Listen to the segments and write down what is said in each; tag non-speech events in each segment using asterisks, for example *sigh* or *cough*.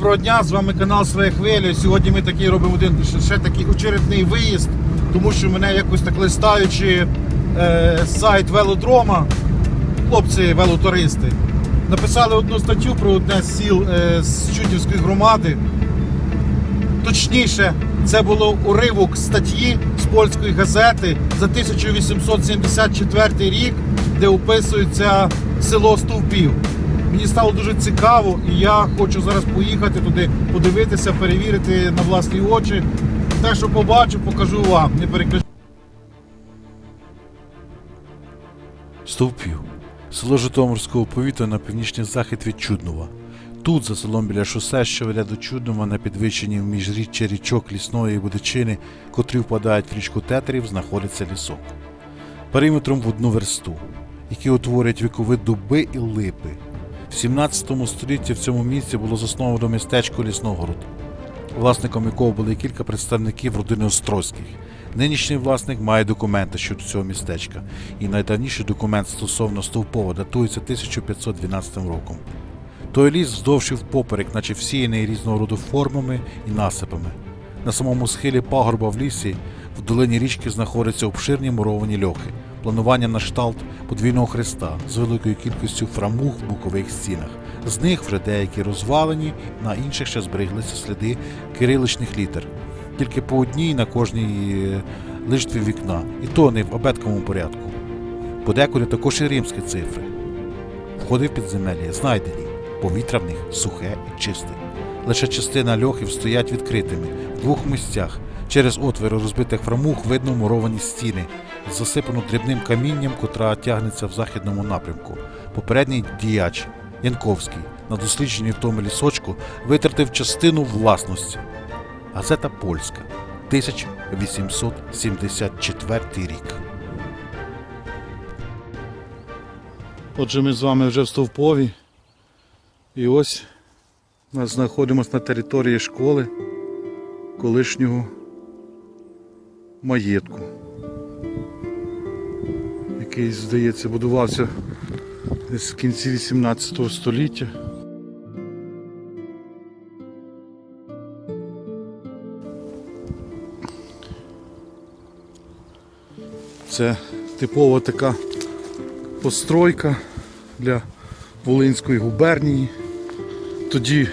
доброго дня, з вами канал Своє Хвилі. Сьогодні ми такий робимо один ще- такий очередний виїзд, тому що мене якось так листаючи е, сайт велодрома, хлопці велотуристи, написали одну статтю про одне з сіл е, з Чутівської громади. Точніше, це було уривок статті з польської газети за 1874 рік, де описується село Стовпів. Мені стало дуже цікаво, і я хочу зараз поїхати туди, подивитися, перевірити на власні очі. Те, що побачу, покажу вам. Не переключайте. Стовпів. Село Житомирського повітря на північний захід від Чуднова. Тут, за селом біля шосе, що веде до Чуднова на підвищенні в міжріччя річок лісної будичини, котрі впадають в річку Тетерів, знаходиться лісок. Периметром в одну версту, які утворюють вікові дуби і липи. В 17 столітті в цьому місці було засновано містечко Лісногород, власником якого були кілька представників родини Острозьких. Нинішній власник має документи щодо цього містечка, і найдавніший документ стосовно Стовпова датується 1512 роком. Той ліс вздовж і впоперек, наче всіяний різного роду формами і насипами. На самому схилі пагорба в лісі в долині річки знаходяться обширні муровані льохи, планування на шталт подвійного хреста з великою кількістю фрамуг в бокових стінах. З них вже деякі розвалені, на інших ще збереглися сліди кириличних літер. Тільки по одній на кожній е, лиштві вікна, і то не в абетковому порядку. Подекуди також і римські цифри. Входи в підземелля знайдені, повітря в них сухе і чисте. Лише частина льохів стоять відкритими в двох місцях. Через отвори розбитих фрамуг видно муровані стіни, засипану дрібним камінням, котра тягнеться в західному напрямку. Попередній діяч Янковський на дослідженні в тому лісочку витратив частину власності. Газета Польська, 1874 рік. Отже, ми з вами вже в Стовпові. І ось ми знаходимося на території школи колишнього маєтку, який, здається, будувався десь в кінці 18 століття. Це типова така постройка для Волинської губернії. Тоді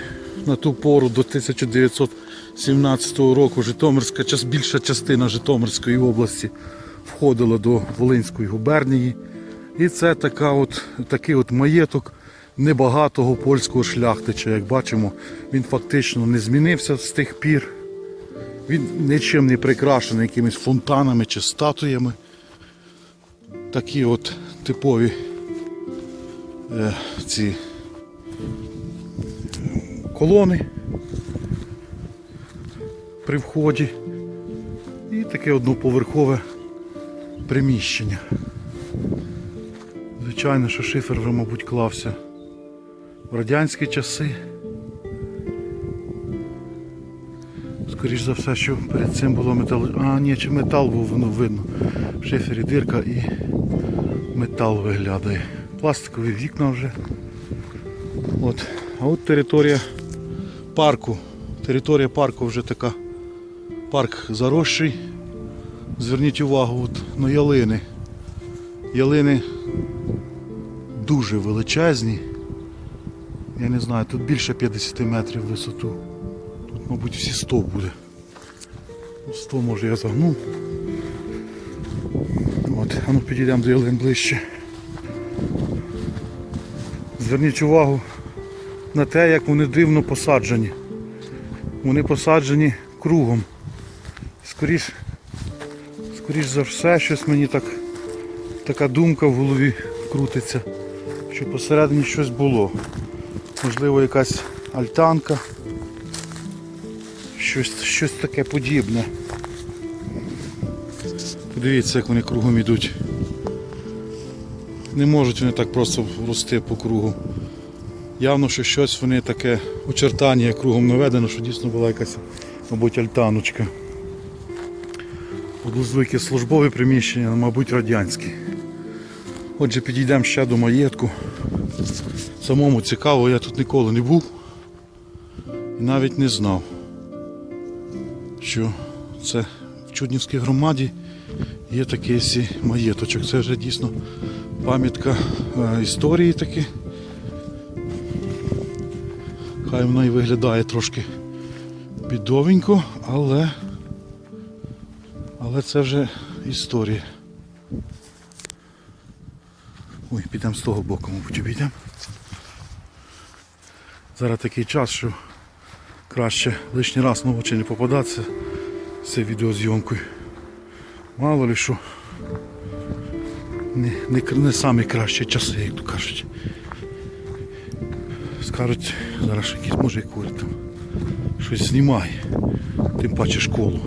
на ту пору до 1917 року Житомирська більша частина Житомирської області входила до Волинської губернії. І це така от, такий от маєток небагатого польського шляхтича. Як бачимо, він фактично не змінився з тих пір. Він нічим не прикрашений якимись фонтанами чи статуями. Такі от типові е, ці колони при вході і таке одноповерхове приміщення. Звичайно, що шифер вже, мабуть, клався в радянські часи. Скоріш за все, що перед цим було метал. А, ні, чи метал був, воно видно. В шифері дирка і метал виглядає. Пластикові вікна вже. От. А от територія парку. Територія парку вже така. Парк заросший. Зверніть увагу от, на ялини. Ялини дуже величезні. Я не знаю, тут більше 50 метрів висоту. Тут, мабуть, всі 100 буде. Ну, 100 може я загнув. От, а ну підійдемо до ялин ближче. Зверніть увагу на те, як вони дивно посаджені. Вони посаджені кругом. Скоріш, скоріш за все, щось мені так, така думка в голові крутиться, що посередині щось було. Можливо, якась альтанка, щось, щось таке подібне. Подивіться, як вони кругом йдуть. Не можуть вони так просто рости по кругу. Явно, що щось вони таке очертання кругом наведено, що дійсно була якась, мабуть, альтаночка. Якесь службове приміщення, мабуть, радянське. Отже, підійдемо ще до маєтку. Самому цікаво, я тут ніколи не був. І навіть не знав, що це в Чуднівській громаді є такий маєточок. Це вже дійсно пам'ятка е, історії таки. Хай вона і виглядає трошки бідовенько, але, але це вже історія. Ой, підемо з того боку, мабуть, обійдемо. Зараз такий час, що краще лишній раз на очі не попадатися з цією відеозйомкою. Мало ли що. Не, не, не самі кращі часи, як то кажуть. Скажуть, зараз якийсь може курить там. Щось знімає. Тим паче школу.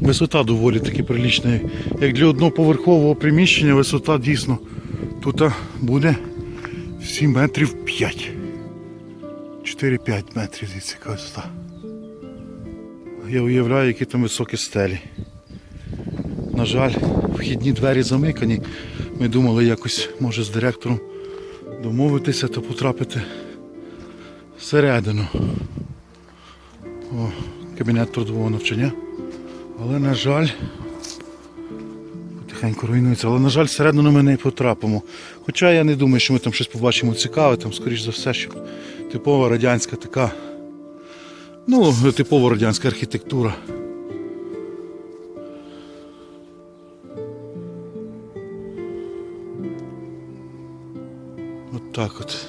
Висота доволі таки прилічна. Як для одноповерхового приміщення висота дійсно тут буде 7 метрів 5. 4-5 метрів звідси висота. Я уявляю, які там високі стелі. На жаль, вхідні двері замикані. Ми думали якось, може, з директором домовитися та потрапити всередину. О, кабінет трудового навчання. Але, на жаль, потихеньку руйнується, але, на жаль, всередину ми не потрапимо. Хоча я не думаю, що ми там щось побачимо цікаве, там, скоріш за все, що типова радянська така. Ну, типова радянська архітектура. Так от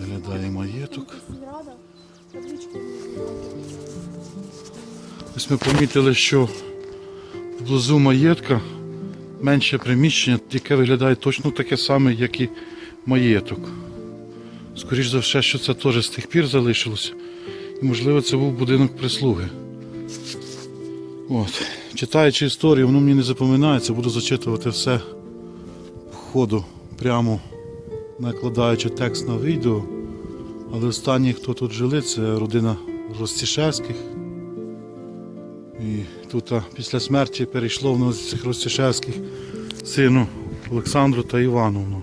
виглядає маєток. Ось ми помітили, що вблизу маєтка менше приміщення, яке виглядає точно таке саме, як і маєток. Скоріше за все, що це теж з тих пір залишилося. І можливо це був будинок прислуги. От. Читаючи історію, воно мені не запоминається, буду зачитувати все по ходу, прямо накладаючи текст на відео. Але останні, хто тут жили, це родина Ростішевських. І тут після смерті перейшло в нас цих Ростішевських сину Олександру та Івановну.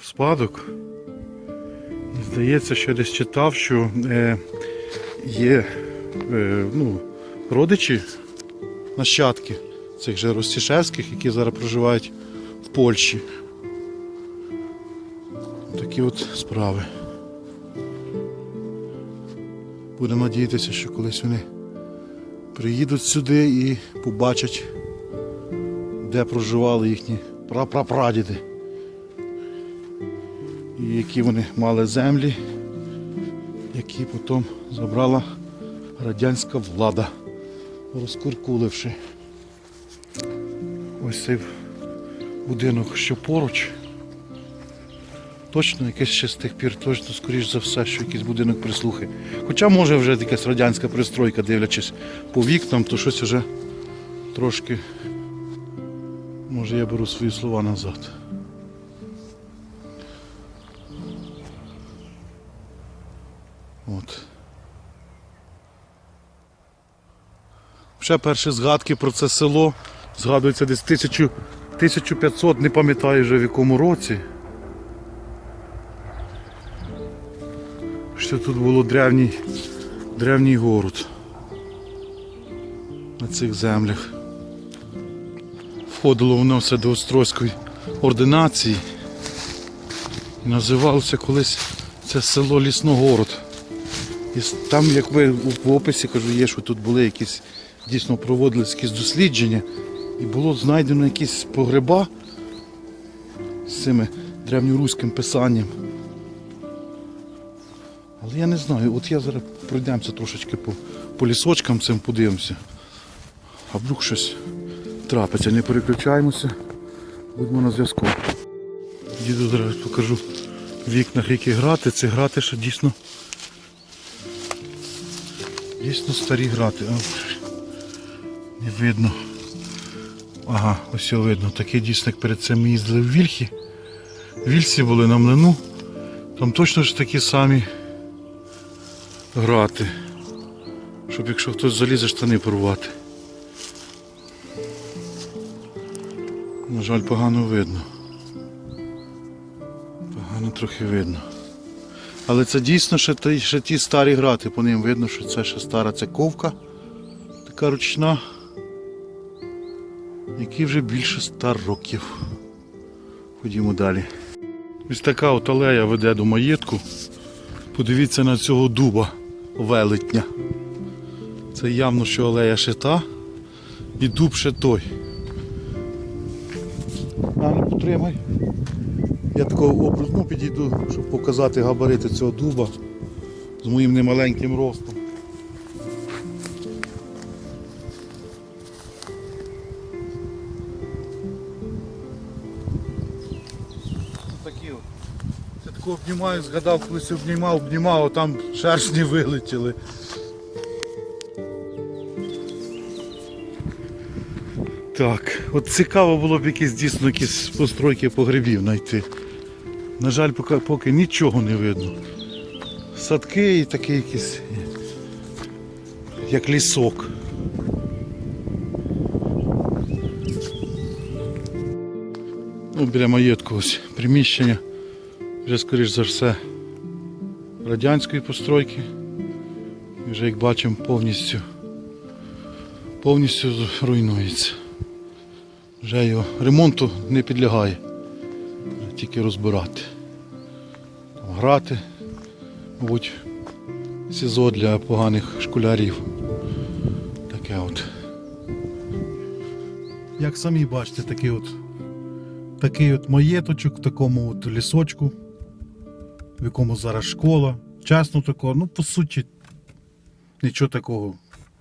В спадок. Здається, що десь читав, що е, є е, ну, родичі, нащадки цих же Ростішевських, які зараз проживають в Польщі. Такі от справи. Будемо надіятися, що колись вони приїдуть сюди і побачать, де проживали їхні прапрапрадіди. І які вони мали землі, які потім забрала радянська влада, розкуркуливши. Ось цей будинок, що поруч. Точно якесь ще з тих пір, точно, скоріш за все, що якийсь будинок прислухи. Хоча може вже якась радянська пристройка, дивлячись по вікнам, то щось вже трошки. Може я беру свої слова назад. От. Ще перші згадки про це село згадується десь 1000, 1500, не пам'ятаю вже в якому році. що тут було древній, древній город на цих землях. Входило воно все до Острозької ординації. Називалося колись це село Лісногород. І там, як ви в описі кажу, є, що тут були якісь, дійсно проводились якісь дослідження, і було знайдено якісь погреба з цими древньоруським писанням. Але я не знаю, от я зараз пройдемося трошечки по, по лісочкам цим подивимося. А вдруг щось трапиться, не переключаємося, будемо на зв'язку. Діду зараз покажу в вікнах, які грати. Це грати, що дійсно дійсно старі грати. Не видно. Ага, ось його видно. Такий дійсно, як перед цим ми їздили в Вільхі. В Вільсі були на млину. Там точно ж такі самі грати. Щоб якщо хтось залізе, штани порвати. На жаль, погано видно. Погано трохи видно. Але це дійсно ще ще ті старі грати, по ним видно, що це ще стара цяковка, така ручна, якій вже більше 100 років. Ходімо далі. Ось така от алея веде до маєтку. Подивіться на цього дуба велетня. Це явно, що алея ще та і дуб ще той. А, ну потримай. Я такого образ, ну, підійду, щоб показати габарити цього дуба з моїм немаленьким ростом. Обнімаю, згадав, колись обнімав, обнімав, а там шершні вилетіли. Так, от цікаво було б якісь дійсно якісь постройки погребів знайти. На жаль, поки, поки нічого не видно. Садки і такі якісь, як лісок. Ну, біля маєтку ось приміщення. Вже, скоріш за все, радянської постройки. Вже як бачимо повністю повністю руйнується. Вже його ремонту не підлягає. Тільки розбирати. Там грати, мабуть, СІЗО для поганих школярів. Таке от. Як самі бачите, такий от такий от маєточок в такому от лісочку, в якому зараз школа. Чесно такого, ну по суті, нічого такого,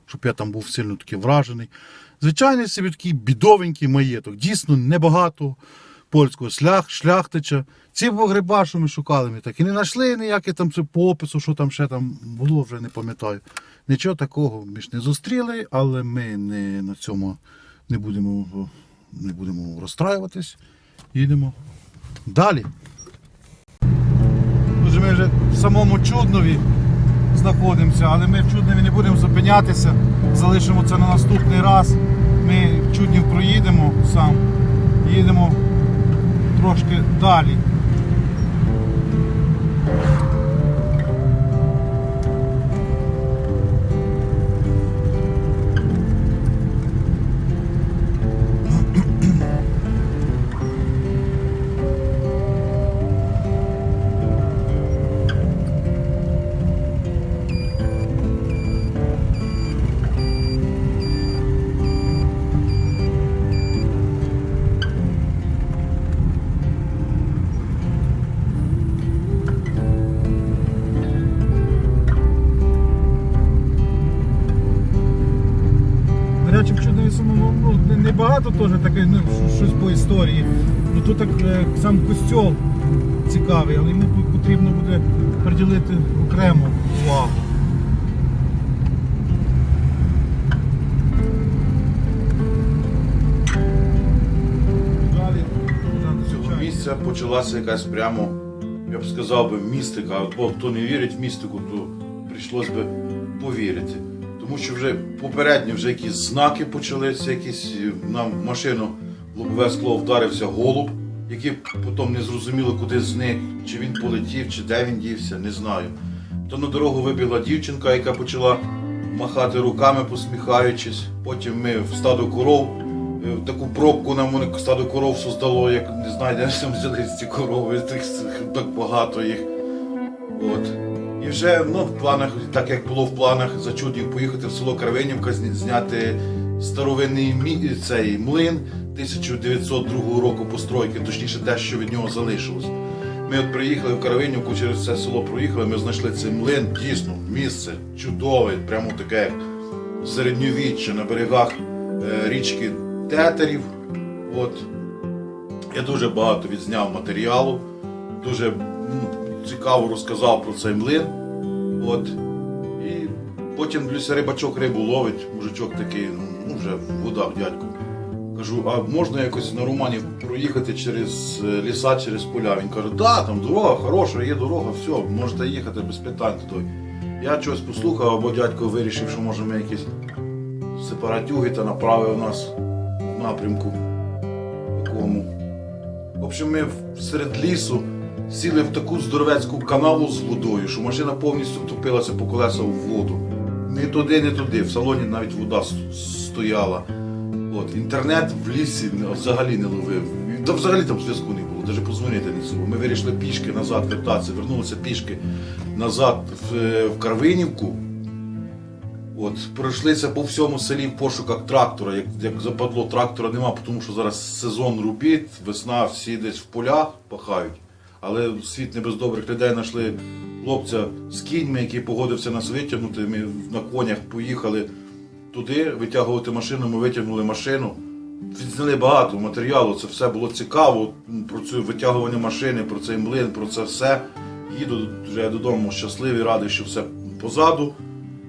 щоб я там був сильно такий вражений. Звичайний собі такий бідовенький маєток. Дійсно небагато польського шлях, шляхтича. Ці погреба, що ми шукали, ми так і не знайшли ніяке там це по опису, що там ще там було, вже не пам'ятаю. Нічого такого ми ж не зустріли, але ми не на цьому не будемо, не будемо розстраюватись. Їдемо далі. Ми вже в самому Чуднові знаходимося, але ми в Чуднові не будемо зупинятися. Залишимо це на наступний раз. Ми в Чуднів проїдемо сам. Їдемо трошки далі. Теж таке, ну, щось по історії. Ну тут так е, сам костьол цікавий, але йому потрібно буде приділити окремо увагу. Місця почалася якась прямо, я б сказав би, містика. Бо хто не вірить в містику, то прийшлось би повірити. Тому що вже попередньо вже якісь знаки почалися, якісь е, нам в машину в лобове скло вдарився голуб, який потім не зрозуміло, куди зник, чи він полетів, чи де він дівся, не знаю. То на дорогу вибігла дівчинка, яка почала махати руками, посміхаючись. Потім ми в стадо коров. е, Таку пробку нам стадо коров создало, як не знаю, де там ці корови, так багато їх. От. І вже ну, в планах, так як було в планах за чудів поїхати в село Кравенівка, зняти старовинний цей млин 1902 року постройки, точніше те, що від нього залишилось. Ми от приїхали в Каравинівку, через це село проїхали, ми знайшли цей млин, дійсно, місце чудове, прямо таке як середньовіччя на берегах е, річки Тетерів. От. Я дуже багато відзняв матеріалу, дуже ну, цікаво розказав про цей млин. От. І потім Люся рибачок рибу ловить, мужичок такий, ну, вже в водах дядько. Кажу, а можна якось на Романі проїхати через е, ліса, через поля? Він каже, да, там дорога хороша, є дорога, все, можете їхати без питань туди. Я щось послухав, або дядько вирішив, що може ми якісь сепаратюги та направив нас в напрямку такому. В общем, ми серед лісу сіли в таку здоровецьку канаву з водою, що машина повністю втопилася по колеса в воду. Ні туди, ні туди. В салоні навіть вода стояла. От, інтернет в лісі взагалі не ловив. Да взагалі там зв'язку не було, навіть позвонити не змогли. Ми вирішили пішки назад вертатися, вернулися пішки назад в, в Карвинівку. От, пройшлися по всьому селі в пошуках трактора. Як, як западло, трактора нема, тому що зараз сезон робіт, весна, всі десь в полях пахають. Але світ не без добрих людей знайшли хлопця з кіньми, який погодився нас витягнути. Ми на конях поїхали туди витягувати машину, ми витягнули машину. Відзняли багато матеріалу, це все було цікаво. Про це витягування машини, про цей млин, про це все. Їду вже додому щасливий, радий, що все позаду.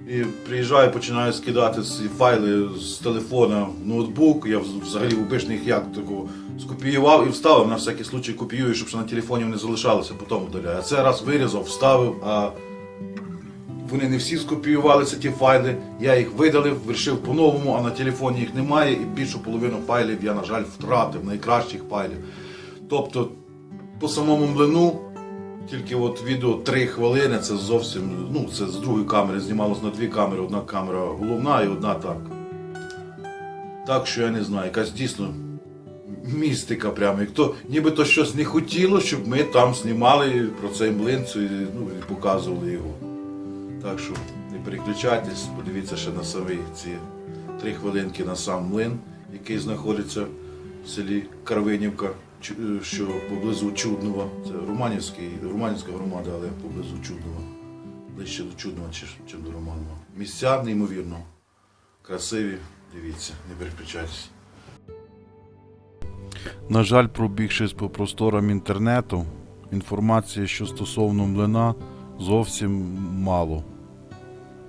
І приїжджаю, починаю скидати ці файли з телефона в ноутбук. Я взагалі обичний їх як такого скопіював і вставив на всякий случай копіюю, щоб ще на телефоні не залишалося, потім удаляю. А це раз вирізав, вставив, а вони не всі скопіювалися, ті файли. Я їх видалив, вирішив по-новому, а на телефоні їх немає, і більшу половину файлів я, на жаль, втратив, найкращих файлів. Тобто, по самому млину, тільки от відео 3 хвилини, це зовсім, ну, це з другої камери знімалось на дві камери, одна камера головна і одна так. Так що я не знаю, якась дійсно містика прямо. Як то нібито щось не хотіло, щоб ми там знімали про цей млин цю, ну, і показували його. Так що не переключайтесь, подивіться ще на самі ці три хвилинки на сам млин, який знаходиться в селі Карвинівка, що поблизу Чуднова. Це Романівський, Романівська громада, але поблизу Чуднова. Ближче до Чуднова, чим до Романова. Місця неймовірно красиві. Дивіться, не переключайтесь. На жаль, пробігшись по просторам інтернету, інформації, що стосовно млина, зовсім мало.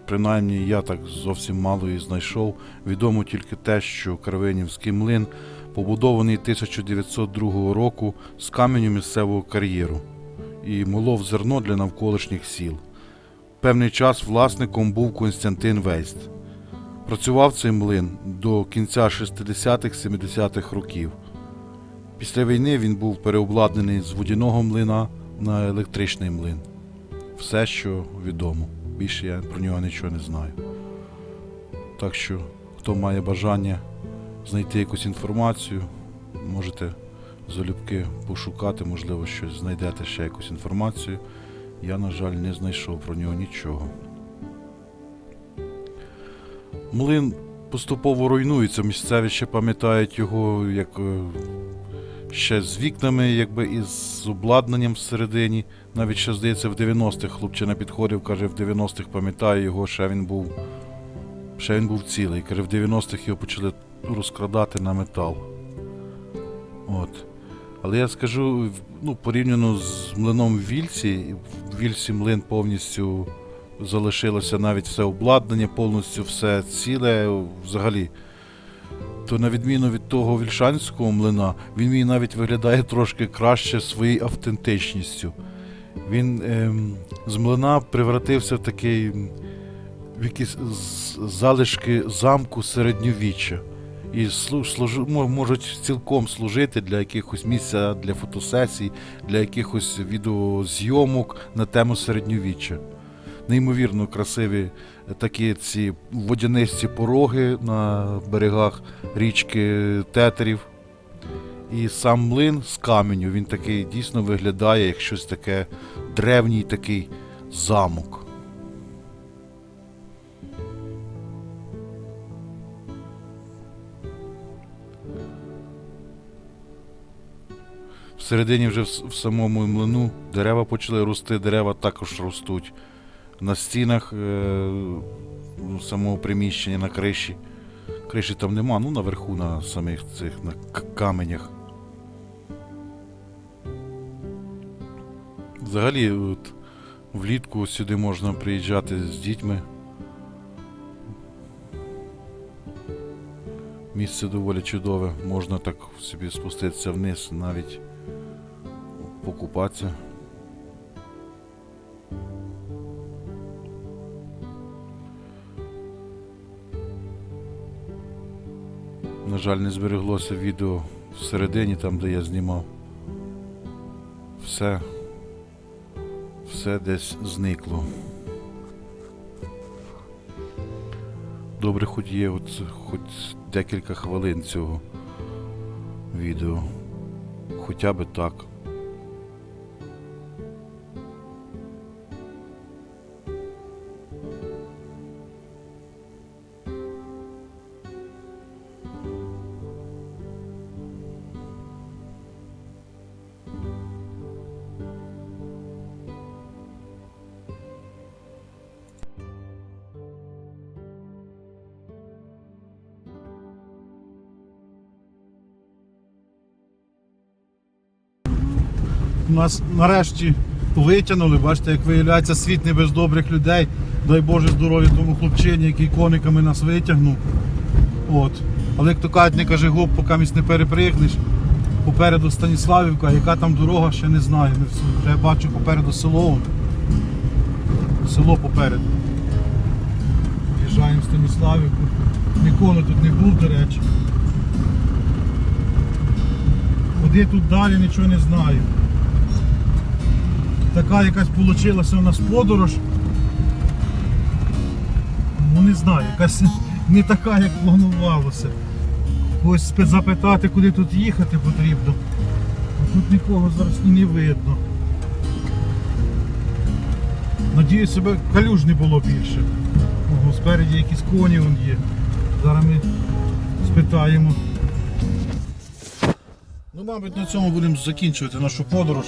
Принаймні, я так зовсім мало і знайшов. Відомо тільки те, що Карвинівський млин побудований 1902 року з каменю місцевого кар'єру і молов зерно для навколишніх сіл. Певний час власником був Константин Вейст. Працював цей млин до кінця 60-70-х років. Після війни він був переобладнаний з водяного млина на електричний млин. Все, що відомо. Більше я про нього нічого не знаю. Так що, хто має бажання знайти якусь інформацію, можете залюбки пошукати, можливо, щось знайдете ще якусь інформацію. Я, на жаль, не знайшов про нього нічого. Млин поступово руйнується. Місцеві ще пам'ятають його як е, ще з вікнами, якби і з обладнанням всередині. Навіть ще здається, в 90-х хлопчина підходив, каже, в 90-х пам'ятаю його, ще він був. Ще він був цілий. Каже, в 90-х його почали розкрадати на метал. От. Але я скажу, ну, порівняно з млином в Вільсі, в Вільсі млин повністю залишилося навіть все обладнання, повністю все ціле взагалі. То на відміну від того вільшанського млина, він мені навіть виглядає трошки краще своєю автентичністю. Він ем, з млина превратився в такий в якісь залишки замку середньовіччя. І слу- служу- мо- можуть цілком служити для якихось місця для фотосесій, для якихось відеозйомок на тему середньовіччя. Неймовірно красиві такі ці водянисті пороги на берегах річки Тетерів. І сам млин з каменю, він такий дійсно виглядає як щось таке древній такий замок. Всередині вже в, самому млину дерева почали рости, дерева також ростуть. На стінах е, ну, самого приміщення на криші. Криші там нема, ну наверху на самих цих на каменях. Взагалі, от, влітку сюди можна приїжджати з дітьми. Місце доволі чудове, можна так собі спуститися вниз, навіть покупатися. На жаль, не збереглося відео всередині, там, де я знімав. Все. Все десь зникло. Добре, хоч є от, хоч декілька хвилин цього відео. Хоча би так. Нас нарешті витягнули, бачите, як виявляється, світ не без добрих людей. Дай Боже здоров'я тому хлопчині, який кониками нас витягнув. От. Але як то кажуть, не каже гоп, поки місь не перепригнеш. Попереду Станіславівка, яка там дорога, ще не знаю. Вже бачу попереду село. Село попереду. В'їжджаємо в Станіславівку. Ніколи тут не був, до речі. Куди тут далі, нічого не знаю. Така якась вийшла у нас подорож. Ну не знаю, якась *laughs* не така, як планувалося. Спи- запитати, куди тут їхати потрібно. А тут нікого зараз не видно. Надіюсь, себе калюж не було більше. Ого, спереді якісь коні вон є. Зараз ми спитаємо. Ну, мабуть, на цьому будемо закінчувати нашу подорож.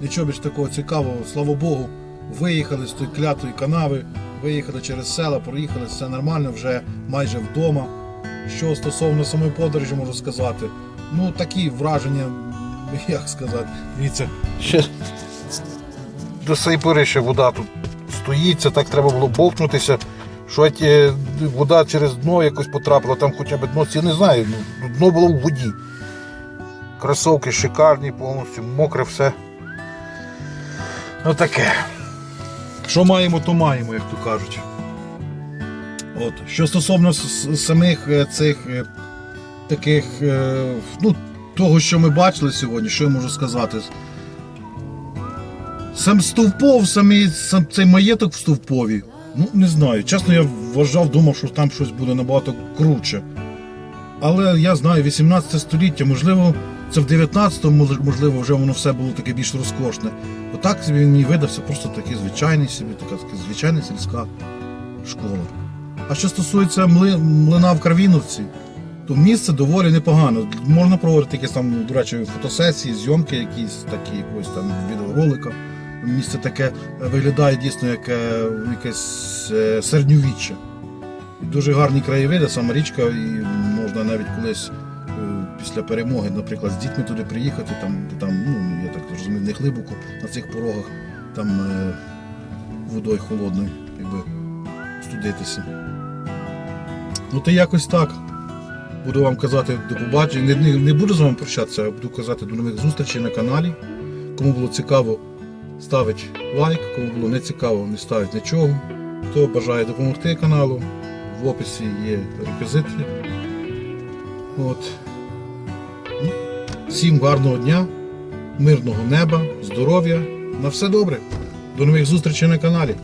Нічого більш такого цікавого, слава Богу, виїхали з тої клятої канави, виїхали через села, проїхали, все нормально, вже майже вдома. Що стосовно самої подорожі можу сказати, ну такі враження, *laughs* як сказати, дивіться, ще до цієї пори ще вода тут стоїть, це так треба було бовкнутися, що е, вода через дно якось потрапила, там хоча б дно, я не знаю, ну, дно було в воді. Кросовки шикарні, повністю мокре все. Отаке. Що маємо, то маємо, як то кажуть. От. Що стосовно самих е, цих е, таких, е, ну, того, що ми бачили сьогодні, що я можу сказати. Сам Стовпов, самий, сам цей маєток в Стовпові. Ну, не знаю. Чесно, я вважав, думав, що там щось буде набагато круче. Але я знаю, 18 століття, можливо, це в 19-му, можливо, вже воно все було таке більш розкошне. Отак він мені видався просто такий звичайний собі, така, така звичайна сільська школа. А що стосується мли, млина в Карвіновці, то місце доволі непогано. Можна проводити якісь там, до речі, фотосесії, зйомки якісь такі, якось там відеоролика. Місце таке виглядає дійсно як е, якесь е, середньовіччя. Дуже гарні краєвиди, сама річка, і можна навіть колись е, після перемоги, наприклад, з дітьми туди приїхати, там, там, ну, розумію, не глибоко на цих порогах, там е, водою холодною, якби студитися. Ну то якось так. Буду вам казати до побачення. Не, не, не буду з вами прощатися, а буду казати до нових зустрічей на каналі. Кому було цікаво, ставить лайк, кому було не цікаво, не ставить нічого. Хто бажає допомогти каналу, в описі є реквізити. От. Ну, Всім гарного дня, мирного неба, здоров'я. На все добре. До нових зустрічей на каналі.